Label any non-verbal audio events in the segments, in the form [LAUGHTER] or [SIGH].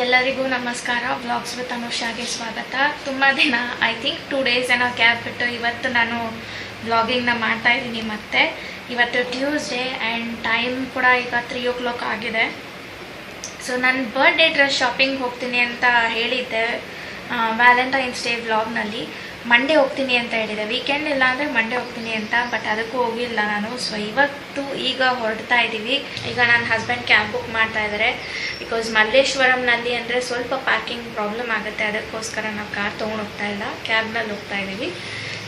ಎಲ್ಲರಿಗೂ ನಮಸ್ಕಾರ. Vlogs with ಅನುಷಾಗೆ ಸ್ವಾಗತ. ತುಂಬ ದಿನ ಐ ಥಿಂಕ್ ಟೂ ಡೇಸ್ ಏನೋ ಕ್ಯಾಬ್ ಬಿಟ್ಟು ಇವತ್ತು ನಾನು ವ್ಲಾಗಿಂಗ್ನ ಮಾಡ್ತಾ ಇದ್ದೀನಿ ಮತ್ತೆ. ಇವತ್ತು ಟ್ಯೂಸ್ಡೇ ಆ್ಯಂಡ್ ಟೈಮ್ ಕೂಡ ಈಗ ತ್ರೀ ಓ ಕ್ಲಾಕ್ ಆಗಿದೆ. ಸೊ ನನ್ನ ಬರ್ಡೇ ಡ್ರೆಸ್ ಶಾಪಿಂಗ್ ಹೋಗ್ತೀನಿ ಅಂತ ಹೇಳಿದ್ದೆ ವ್ಯಾಲೆಂಟೈನ್ಸ್ ಡೇ ವ್ಲಾಗ್ನಲ್ಲಿ ಮಂಡೇ ಹೋಗ್ತೀನಿ ಅಂತ ಹೇಳಿದೆ. ವೀಕೆಂಡ್ ಇಲ್ಲ ಅಂದರೆ ಮಂಡೇ ಹೋಗ್ತೀನಿ ಅಂತ ಬಟ್ ಅದಕ್ಕೂ ಹೋಗಿಲ್ಲ ನಾನು. ಸೊ ಇವತ್ತು ಈಗ ಹೊರಡ್ತಾ ಇದ್ದೀವಿ ಈಗ ನನ್ನ ಹಸ್ಬೆಂಡ್ ಕ್ಯಾಬ್ ಬುಕ್ ಮಾಡ್ತಾ ಇದ್ದಾರೆ ಬಿಕಾಸ್ ಮಲ್ಲೇಶ್ವರಂನಲ್ಲಿ ಅಂದರೆ ಸ್ವಲ್ಪ ಪಾರ್ಕಿಂಗ್ ಪ್ರಾಬ್ಲಮ್ ಆಗುತ್ತೆ. ಅದಕ್ಕೋಸ್ಕರ ನಾವು ಕಾರ್ ತೊಗೊಂಡು ಹೋಗ್ತಾ ಇಲ್ಲ. ಕ್ಯಾಬ್ನಲ್ಲಿ ಹೋಗ್ತಾ ಇದ್ದೀವಿ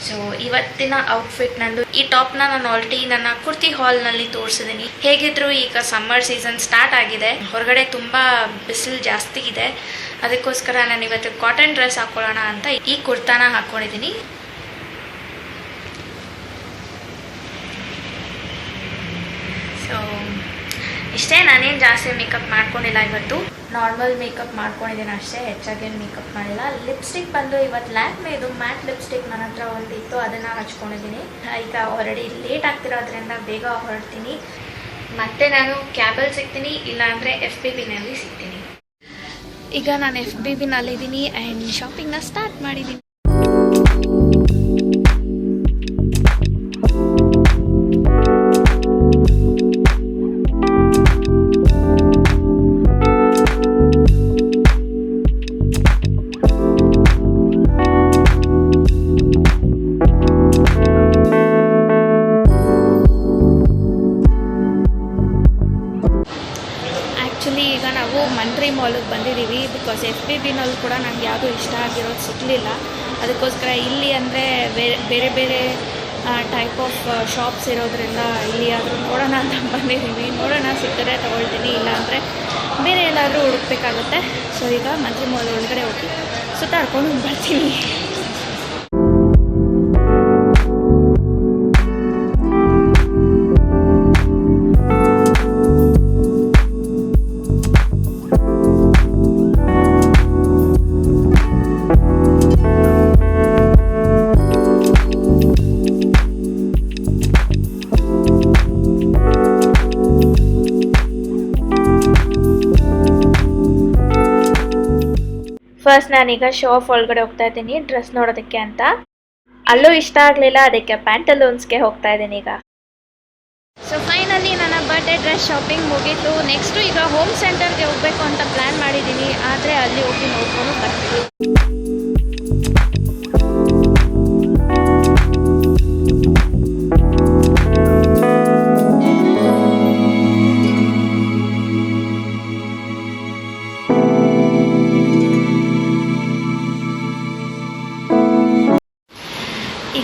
ಸೊ ಇವತ್ತಿನ ಔಟ್ಫಿಟ್ ನಂದು ಈ ಟಾಪ್ನ ನಾನು ಆಲ್ರೆಡಿ ನನ್ನ ಕುರ್ತಿ ಹಾಲ್ನಲ್ಲಿ ತೋರಿಸಿದ್ದೀನಿ ಹೇಗಿದ್ರು ಈಗ ಸಮ್ಮರ್ ಸೀಸನ್ ಸ್ಟಾರ್ಟ್ ಆಗಿದೆ. ಹೊರಗಡೆ ತುಂಬ ಬಿಸಿಲು ಜಾಸ್ತಿ ಇದೆ. ಅದಕ್ಕೋಸ್ಕರ ನಾನು ಇವತ್ತು ಕಾಟನ್ ಡ್ರೆಸ್ ಹಾಕೊಳ್ಳೋಣ ಅಂತ ಈ ಕುರ್ತಾನ ಹಾಕ್ಕೊಂಡಿದ್ದೀನಿ ಸೊ ಇಷ್ಟೇ, ನಾನೇನು ಜಾಸ್ತಿ ಮೇಕಪ್ ಮಾಡ್ಕೊಂಡಿಲ್ಲ ಇವತ್ತು. ನಾರ್ಮಲ್ ಮೇಕಪ್ ಮಾಡ್ಕೊಂಡಿದ್ದೀನಿ ಅಷ್ಟೇ, ಹೆಚ್ಚಾಗೇನು ಮೇಕಪ್ ಮಾಡಿಲ್ಲ. ಲಿಪ್ಸ್ಟಿಕ್ ಬಂದು ಇವತ್ತು ಲ್ಯಾಕ್ಮೆ ಇದು ಮ್ಯಾಟ್ ಲಿಪ್ಸ್ಟಿಕ್ ನನ್ನ ಹತ್ರ ಒಂದು ಇತ್ತು, ಅದನ್ನು ಹಚ್ಕೊಂಡಿದ್ದೀನಿ. ಈಗ ಆಲ್ರೆಡಿ ಲೇಟ್ ಆಗ್ತಿರೋದ್ರಿಂದ ಬೇಗ ಹೊರಡ್ತೀನಿ. ಮತ್ತೆ ನಾನು ಕ್ಯಾಬಲ್ಲಿ ಸಿಗ್ತೀನಿ, ಇಲ್ಲಾಂದರೆ ಎಫ್ ಬಿ ಬಿನಲ್ಲಿ ಸಿಗ್ತೀನಿ. ಈಗ ನಾನು ಎಫ್ ಬಿ ಬಿನಲ್ಲಿದ್ದೀನಿ ಆ್ಯಂಡ್ ಶಾಪಿಂಗ್ನ ಸ್ಟಾರ್ಟ್ ಮಾಡಿದ್ದೀನಿ. ಮಂಟ್ರಿ ಮಾಲಿಗೆ ಬಂದಿದ್ದೀವಿ ಬಿಕಾಸ್ ಎಫ್ ಬಿ ಬಿನಲ್ಲಿ ಕೂಡ ನನಗೆ ಯಾವುದೂ ಇಷ್ಟ ಆಗಿರೋದು ಸಿಗಲಿಲ್ಲ. ಅದಕ್ಕೋಸ್ಕರ ಇಲ್ಲಿ ಅಂದರೆ ಬೇರೆ ಬೇರೆ ಟೈಪ್ ಆಫ್ ಶಾಪ್ಸ್ ಇರೋದ್ರಿಂದ ಇಲ್ಲಿ ಆದರೂ ನೋಡೋಣ ಅಂತ ಬಂದಿದ್ದೀನಿ ನೋಡೋಣ ಸಿಕ್ಕರೆ ತೊಗೊಳ್ತೀನಿ. ಇಲ್ಲಾಂದರೆ ಬೇರೆ ಎಲ್ಲಾದರೂ ಹುಡುಕ್ಬೇಕಾಗುತ್ತೆ. ಸೊ ಈಗ ಮಂತ್ರಿ ಮಾಲ್ ಒಳಗಡೆ ಹೋಗಿ ಸುತ್ತಾಡ್ಕೊಂಡು ಬರ್ತೀನಿ. ಫಸ್ಟ್ ನಾನೀಗ ಶೋ ಆಫ್ ಒಳಗಡೆ ಹೋಗ್ತಾ ಇದ್ದೀನಿ ಡ್ರೆಸ್ ನೋಡೋದಕ್ಕೆ ಅಂತ. ಅಲ್ಲೂ ಇಷ್ಟ ಆಗಲಿಲ್ಲ, ಅದಕ್ಕೆ ಪ್ಯಾಂಟಲೂನ್ಸ್ಗೆ ಹೋಗ್ತಾ ಇದ್ದೀನಿ ಈಗ. ಸೊ ಫೈನಲಿ ನನ್ನ ಬರ್ಡೇ ಡ್ರೆಸ್ ಶಾಪಿಂಗ್ ಮುಗೀತು. ನೆಕ್ಸ್ಟು ಈಗ ಹೋಮ್ ಸೆಂಟರ್ಗೆ ಹೋಗಬೇಕು ಅಂತ ಪ್ಲ್ಯಾನ್ ಮಾಡಿದ್ದೀನಿ. ಆದರೆ ಅಲ್ಲಿ ಹೋಗಿ ನೋಡ್ಕೊಂಡು ಬರ್ತೀನಿ.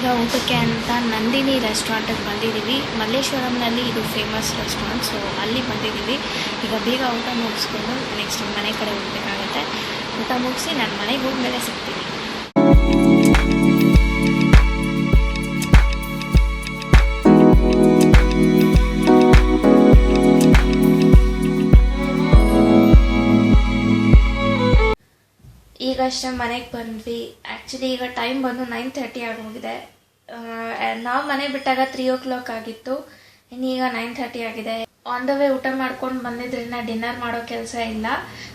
ಈಗ ಊಟಕ್ಕೆ ಅಂತ ನಂದಿನಿ ರೆಸ್ಟೋರೆಂಟಿಗೆ ಬಂದಿದ್ದೀವಿ. ಮಲ್ಲೇಶ್ವರಂನಲ್ಲಿ ಇದು ಫೇಮಸ್ ರೆಸ್ಟೋರೆಂಟ್ ಸೊ ಅಲ್ಲಿ ಬಂದಿದ್ದೀವಿ. ಈಗ ಬೇಗ ಊಟ ಮುಗಿಸ್ಕೊಂಡು ನೆಕ್ಸ್ಟ್ ಮನೆ ಕಡೆ ಹೋಗ್ಬೇಕಾಗತ್ತೆ. ಊಟ ಮುಗಿಸಿ ನಾನು ಮನೆಗೆ ಹೋದ್ಮೇಲೆ ಸಿಗ್ತೀನಿ. ಈಗಷ್ಟೇ ಮನೆಗೆ ಬಂದ್ವಿ. ಆ್ಯಕ್ಚುಲಿ ಈಗ ಟೈಮ್ ಬಂದು ನೈನ್ ತರ್ಟಿ ಆಗೋಗಿದೆ. ನಾವು ಮನೆ ಬಿಟ್ಟಾಗ ತ್ರೀ ಓ ಕ್ಲಾಕ್ ಆಗಿತ್ತು ಇನ್ನೀಗ ನೈನ್ ತರ್ಟಿ ಆಗಿದೆ. ಆನ್ ದ ವೇ ಊಟ ಮಾಡ್ಕೊಂಡು ಬಂದಿದ್ರಿಂದ ಡಿನ್ನರ್ ಮಾಡೋ ಕೆಲಸ ಇಲ್ಲ.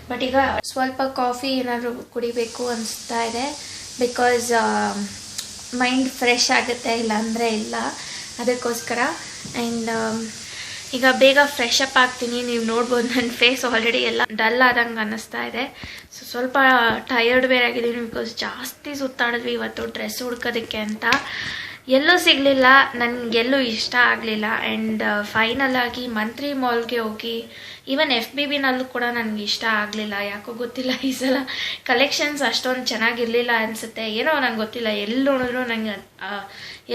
ಬಟ್ ಈಗ ಸ್ವಲ್ಪ ಕಾಫಿ ಏನಾದರೂ ಕುಡಿಬೇಕು ಅನಿಸ್ತಾ ಇದೆ. ಬಿಕಾಸ್ ಮೈಂಡ್ ಫ್ರೆಶ್ ಆಗುತ್ತೆ ಇಲ್ಲ ಅಂದರೆ ಇಲ್ಲ. ಅದಕ್ಕೋಸ್ಕರ. ಆ್ಯಂಡ್ ಈಗ ಬೇಗ ಫ್ರೆಶ್ ಅಪ್ ಆಗ್ತೀನಿ. ನೀವು ನೋಡ್ಬೋದು ನನ್ನ ಫೇಸ್ ಆಲ್ರೆಡಿ ಎಲ್ಲ ಡಲ್ ಆದಂಗೆ ಅನ್ನಿಸ್ತಾ ಇದೆ. ಸೊ ಸ್ವಲ್ಪ ಟಯರ್ಡ್ ಬೇರೆ ಆಗಿದ್ದೀನಿ ಬಿಕಾಸ್ ಜಾಸ್ತಿ ಸುತ್ತಾಡಿದ್ವಿ ಇವತ್ತು ಡ್ರೆಸ್ ಹುಡ್ಕೋದಕ್ಕೆ ಅಂತ. ಎಲ್ಲೂ ಸಿಗಲಿಲ್ಲ ನನಗೆಲ್ಲೂ ಇಷ್ಟ ಆಗಲಿಲ್ಲ. ಆ್ಯಂಡ್ ಫೈನಲ್ ಆಗಿ ಮಂತ್ರಿ ಮಾಲ್ಗೆ ಹೋಗಿ ಈವನ್ ಎಫ್ ಬಿ ಬಿನಲ್ಲೂ ಕೂಡ ನನಗೆ ಇಷ್ಟ ಆಗಲಿಲ್ಲ. ಯಾಕೋ ಗೊತ್ತಿಲ್ಲ, ಈ ಸಲ ಕಲೆಕ್ಷನ್ಸ್ ಅಷ್ಟೊಂದು ಚೆನ್ನಾಗಿರಲಿಲ್ಲ ಅನಿಸುತ್ತೆ. ಏನೋ ನಂಗೆ ಗೊತ್ತಿಲ್ಲ ಎಲ್ಲಿ ನೋಡಿದ್ರು ನನಗೆ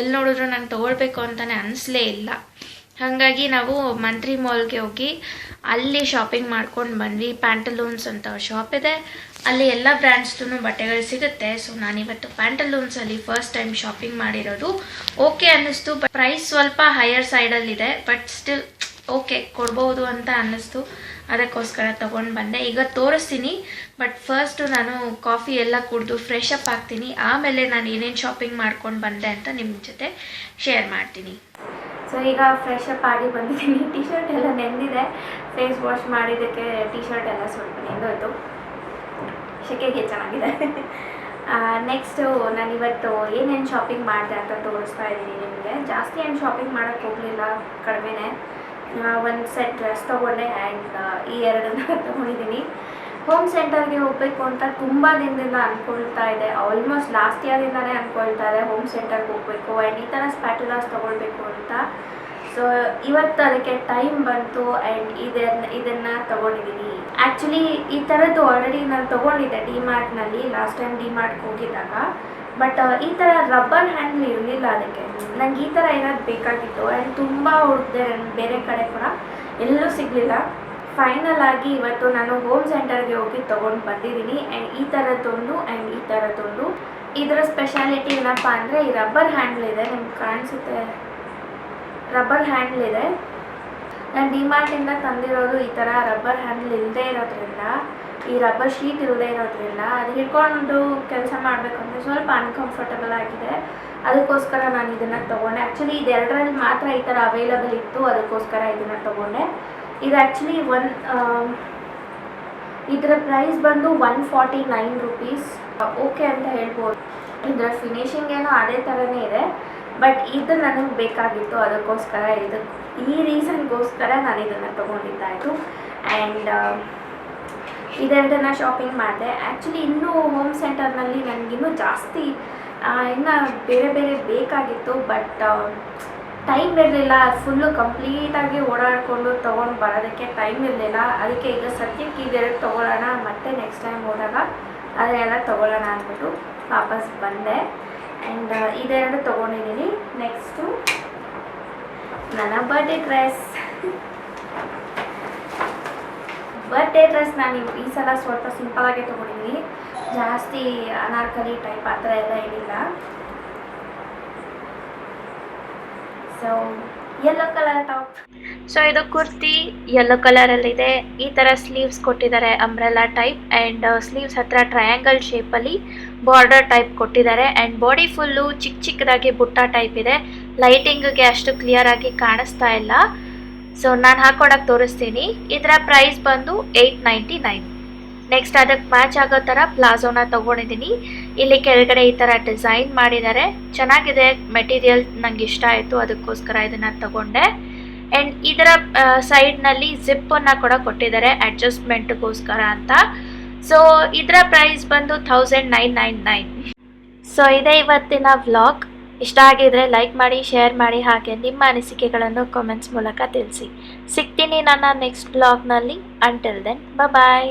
ಎಲ್ಲಿ ನೋಡಿದ್ರು ನಂಗೆ ತೊಗೊಳ್ಬೇಕು ಅಂತಲೇ ಅನಿಸ್ಲೇ ಇಲ್ಲ. ಹಾಗಾಗಿ ನಾವು ಮಂತ್ರಿ ಮಾಲ್ಗೆ ಹೋಗಿ ಅಲ್ಲಿ ಶಾಪಿಂಗ್ ಮಾಡ್ಕೊಂಡು ಬಂದ್ವಿ. ಪ್ಯಾಂಟಲೂನ್ಸ್ ಅಂತ ಶಾಪ್ ಇದೆ. ಅಲ್ಲಿ ಎಲ್ಲ ಬ್ರ್ಯಾಂಡ್ಸ್ದು ಬಟ್ಟೆಗಳು ಸಿಗುತ್ತೆ. ಸೊ ನಾನಿವತ್ತು ಪ್ಯಾಂಟಲೂನ್ಸಲ್ಲಿ ಫಸ್ಟ್ ಟೈಮ್ ಶಾಪಿಂಗ್ ಮಾಡಿರೋದು. ಓಕೆ ಅನ್ನಿಸ್ತು ಬಟ್ ಪ್ರೈಸ್ ಸ್ವಲ್ಪ ಹೈಯರ್ ಸೈಡಲ್ಲಿದೆ ಬಟ್ ಸ್ಟಿಲ್ ಓಕೆ ಕೊಡ್ಬೋದು ಅಂತ ಅನ್ನಿಸ್ತು. ಅದಕ್ಕೋಸ್ಕರ ತೊಗೊಂಡು ಬಂದೆ. ಈಗ ತೋರಿಸ್ತೀನಿ. ಬಟ್ ಫಸ್ಟು ನಾನು ಕಾಫಿ ಎಲ್ಲ ಕುಡಿದು ಫ್ರೆಶ್ ಅಪ್ ಆಗ್ತೀನಿ. ಆಮೇಲೆ ನಾನು ಏನೇನು ಶಾಪಿಂಗ್ ಮಾಡ್ಕೊಂಡು ಬಂದೆ ಅಂತ ನಿಮ್ಮ ಜೊತೆ ಶೇರ್ ಮಾಡ್ತೀನಿ. ಸೊ ಈಗ ಫ್ರೆಶ್ ಅಪ್ ಆಗಿ ಬಂದಿದ್ದೀನಿ. [LAUGHS] ಟಿ ಶರ್ಟ್ ಎಲ್ಲ ನೆಂದಿದೆ ಫೇಸ್ ವಾಶ್ ಮಾಡಿದ್ದಕ್ಕೆ ಟಿ ಶರ್ಟ್ ಎಲ್ಲ ಸ್ವಲ್ಪ ನೆಂದೋಯ್ತು ಶೆಕೆಗೆ ಚೆನ್ನಾಗಿದೆ. [LAUGHS] ನೆಕ್ಸ್ಟು ನಾನಿವತ್ತು ಏನೇನು ಶಾಪಿಂಗ್ ಮಾಡಿದೆ ಅಂತ ತೋರಿಸ್ತಾ ಇದ್ದೀನಿ ನಿಮಗೆ. ಜಾಸ್ತಿ ಏನು ಶಾಪಿಂಗ್ ಮಾಡೋಕ್ಕೆ ಹೋಗಲಿಲ್ಲ, ಕಡಿಮೆನೇ. ಒಂದು ಸೆಟ್ ಡ್ರೆಸ್ ತೊಗೊಂಡೆ ಆ್ಯಂಡ್ ಈ ಎರಡನ್ನ [LAUGHS] ತೊಗೊಂಡಿದ್ದೀನಿ. ಹೋಮ್ ಸೆಂಟರ್ಗೆ ಹೋಗಬೇಕು ಅಂತ ತುಂಬ ದಿನದಿಂದ ಅಂದ್ಕೊಳ್ತಾ ಇದೆ. ಆಲ್ಮೋಸ್ಟ್ ಲಾಸ್ಟ್ ಇಯರಿಂದನೇ ಅಂದ್ಕೊಳ್ತಾ ಇದೆ ಹೋಮ್ ಸೆಂಟರ್ಗೆ ಹೋಗಬೇಕು ಆ್ಯಂಡ್ ಈ ಥರ ಸ್ಪ್ಯಾಟುಲಾಸ್ ತೊಗೊಳ್ಬೇಕು ಅಂತ. ಸೊ ಇವತ್ತು ಅದಕ್ಕೆ ಟೈಮ್ ಬಂತು ಆ್ಯಂಡ್ ಇದನ್ನ, ಇದನ್ನು ತೊಗೊಂಡಿದ್ದೀನಿ ಆ್ಯಕ್ಚುಲಿ ಈ ಥರದ್ದು ಆಲ್ರೆಡಿ ನಾನು ತೊಗೊಂಡಿದ್ದೆ ಡಿ ಮಾರ್ಟ್ನಲ್ಲಿ ಲಾಸ್ಟ್ ಟೈಮ್ ಡಿ ಮಾರ್ಟ್ಗೆ ಹೋಗಿದ್ದಾಗ. ಬಟ್ ಈ ಥರ ರಬ್ಬರ್ ಹ್ಯಾಂಡ್ಲ್ ಇರಲಿಲ್ಲ ಅದಕ್ಕೆ. ನಂಗೆ ಈ ಥರ ಏನಾದ್ರು ಬೇಕಾಗಿತ್ತು ಆ್ಯಂಡ್ ತುಂಬ ಹುಡುಕ್ದೆ ಬೇರೆ ಕಡೆ ಕೂಡ ಎಲ್ಲೂ ಸಿಗಲಿಲ್ಲ. ಫೈನಲ್ ಆಗಿ ಇವತ್ತು ನಾನು ಹೋಮ್ ಸೆಂಟರ್ಗೆ ಹೋಗಿ ತೊಗೊಂಡು ಬಂದಿದ್ದೀನಿ. ಆ್ಯಂಡ್ ಈ ಥರದ್ದೊಂದು ಆ್ಯಂಡ್ ಈ ಥರದ್ದೊಂದು ಇದರ ಸ್ಪೆಷಾಲಿಟಿ ಏನಪ್ಪ ಅಂದರೆ ಈ ರಬ್ಬರ್ ಹ್ಯಾಂಡ್ಲ್ ಇದೆ. ನಿಮ್ಗೆ ಕಾಣಿಸುತ್ತೆ? ರಬ್ಬರ್ ಹ್ಯಾಂಡ್ಲ್ ಇದೆ. ನಾನು ಡಿಮಾರ್ಟಿಂದ ತಂದಿರೋದು ಈ ಥರ ರಬ್ಬರ್ ಹ್ಯಾಂಡ್ಲ್ ಇಲ್ಲದೆ ಇರೋದ್ರಿಂದ, ಈ ರಬ್ಬರ್ ಶೀಟ್ ಇಲ್ಲದೆ ಇರೋದ್ರಿಂದ ಅದು ಹಿಡ್ಕೊಂಡು ಕೆಲಸ ಮಾಡಬೇಕಂದ್ರೆ ಸ್ವಲ್ಪ ಅನ್ಕಂಫರ್ಟಬಲ್ ಆಗಿದೆ. ಅದಕ್ಕೋಸ್ಕರ ನಾನು ಇದನ್ನು ತೊಗೊಂಡೆ. ಆ್ಯಕ್ಚುಲಿ ಇದೆರಡರಲ್ಲಿ ಮಾತ್ರ ಈ ಥರ ಅವೈಲಬಲ್ ಇತ್ತು. ಅದಕ್ಕೋಸ್ಕರ ಇದನ್ನು ತೊಗೊಂಡೆ. ಇದು ಆ್ಯಕ್ಚುಲಿ ಒನ್ ಇದರ ಪ್ರೈಸ್ ಬಂದು one forty nine rupees okay ಅಂತ ಹೇಳ್ಬೋದು. ಇದರ ಫಿನಿಶಿಂಗ್ ಏನೋ ಅದೇ ಥರನೇ ಇದೆ. ಬಟ್ ಇದು ನನಗೆ ಬೇಕಾಗಿತ್ತು ಅದಕ್ಕೋಸ್ಕರ ಇದು. ಈ ರೀಸನ್ಗೋಸ್ಕರ ನಾನು ಇದನ್ನು ತೊಗೊಂಡಿದ್ದಾಯಿತು. ಆ್ಯಂಡ್ ಇದೆರಡನ್ನ ಶಾಪಿಂಗ್ ಮಾಡಿದೆ. ಆ್ಯಕ್ಚುಲಿ ಇನ್ನೂ ಹೋಮ್ ಸೆಂಟರ್ನಲ್ಲಿ ನನಗಿನ್ನೂ ಜಾಸ್ತಿ ಇನ್ನು ಬೇರೆ ಬೇರೆ ಬೇಕಾಗಿತ್ತು. ಬಟ್ ಟೈಮ್ ಇರಲಿಲ್ಲ ಫುಲ್ಲು ಕಂಪ್ಲೀಟಾಗಿ ಓಡಾಡಿಕೊಂಡು ತೊಗೊಂಡು ಬರೋದಕ್ಕೆ ಟೈಮ್ ಇರಲಿಲ್ಲ. ಅದಕ್ಕೆ ಈಗ ಸದ್ಯಕ್ಕೆ ಇದೆರಡು ತೊಗೊಳ್ಳೋಣ, ಮತ್ತೆ ನೆಕ್ಸ್ಟ್ ಟೈಮ್ ಹೋದಾಗ ಅದನ್ನೆಲ್ಲ ತೊಗೊಳ್ಳೋಣ ಅಂದ್ಬಿಟ್ಟು ವಾಪಸ್ ಬಂದೆ. ಆ್ಯಂಡ್ ಇದೆರಡು ತೊಗೊಂಡಿದ್ದೀನಿ. ನೆಕ್ಸ್ಟು ನನ್ನ ಬರ್ಡೇ ಡ್ರೆಸ್ ಬರ್ಡೇ ಡ್ರೆಸ್ ನಾನು ಈ ಸಲ ಸ್ವಲ್ಪ ಸಿಂಪಲಾಗೆ ತೊಗೊಂಡಿದ್ದೀನಿ. ಜಾಸ್ತಿ ಅನಾರ್ಕಲಿ ಟೈಪ್ ಆ ಥರ ಎಲ್ಲ ಏನಿಲ್ಲ. So yellow colour top so ಇದು ಕುರ್ತಿ ಯೆಲ್ಲೋ ಇದೆ ಈ ತರ ಸ್ಲೀವ್ಸ್ ಕೊಟ್ಟಿದ್ದಾರೆ ಅಂಬ್ರೆಲಾ ಟೈಪ್ ಅಂಡ್ ಸ್ಲೀವ್ಸ್ ಹತ್ರ ಟ್ರಯಾಂಗಲ್ ಅಲ್ಲಿ ಬಾರ್ಡರ್ ಟೈಪ್ ಕೊಟ್ಟಿದ್ದಾರೆ. ಅಂಡ್ ಬಾಡಿ ಫುಲ್ಲು ಚಿಕ್ಕ ಚಿಕ್ಕದಾಗಿ ಬುಟ್ಟ ಟೈಪ್ ಇದೆ. ಲೈಟಿಂಗ್ಗೆ ಅಷ್ಟು ಕ್ಲಿಯರ್ ಆಗಿ ಕಾಣಿಸ್ತಾ ಇಲ್ಲ. ಸೊ ನಾನು ಹಾಕೊಡಕ್ಕೆ ತೋರಿಸ್ತೀನಿ. ಇದರ ಪ್ರೈಸ್ ಬಂದು ಏಯ್ಟ್ ನೈಂಟಿ ನೈನ್ ನೆಕ್ಸ್ಟ್ ಅದಕ್ಕೆ ಮ್ಯಾಚ್ ಆಗೋ ಥರ ಪ್ಲಾಜೋನ ತೊಗೊಂಡಿದ್ದೀನಿ. ಇಲ್ಲಿ ಕೆಳಗಡೆ ಈ ಥರ ಡಿಸೈನ್ ಮಾಡಿದ್ದಾರೆ. ಚೆನ್ನಾಗಿದೆ ಮೆಟೀರಿಯಲ್ ನಂಗೆ ಇಷ್ಟ ಆಯಿತು. ಅದಕ್ಕೋಸ್ಕರ ಇದನ್ನು ತಗೊಂಡೆ. ಆ್ಯಂಡ್ ಇದರ ಸೈಡ್ನಲ್ಲಿ ಜಿಪ್ಪನ್ನು ಕೂಡ ಕೊಟ್ಟಿದ್ದಾರೆ ಅಡ್ಜಸ್ಟ್ಮೆಂಟ್ಗೋಸ್ಕರ ಅಂತ. ಸೊ ಇದರ ಪ್ರೈಸ್ ಬಂದು thousand nine nine nine so ಇದೇ ಇವತ್ತಿನ ವ್ಲಾಗ್ ಇಷ್ಟ ಆಗಿದ್ರೆ ಲೈಕ್ ಮಾಡಿ ಶೇರ್ ಮಾಡಿ, ಹಾಗೆ ನಿಮ್ಮ ಅನಿಸಿಕೆಗಳನ್ನು ಕಾಮೆಂಟ್ಸ್ ಮೂಲಕ ತಿಳಿಸಿ. ಸಿಗ್ತೀನಿ ನನ್ನ ನೆಕ್ಸ್ಟ್ ಬ್ಲಾಗ್ನಲ್ಲಿ ಅಂಟಿಲ್ ದೆನ್ ಬಾಯ್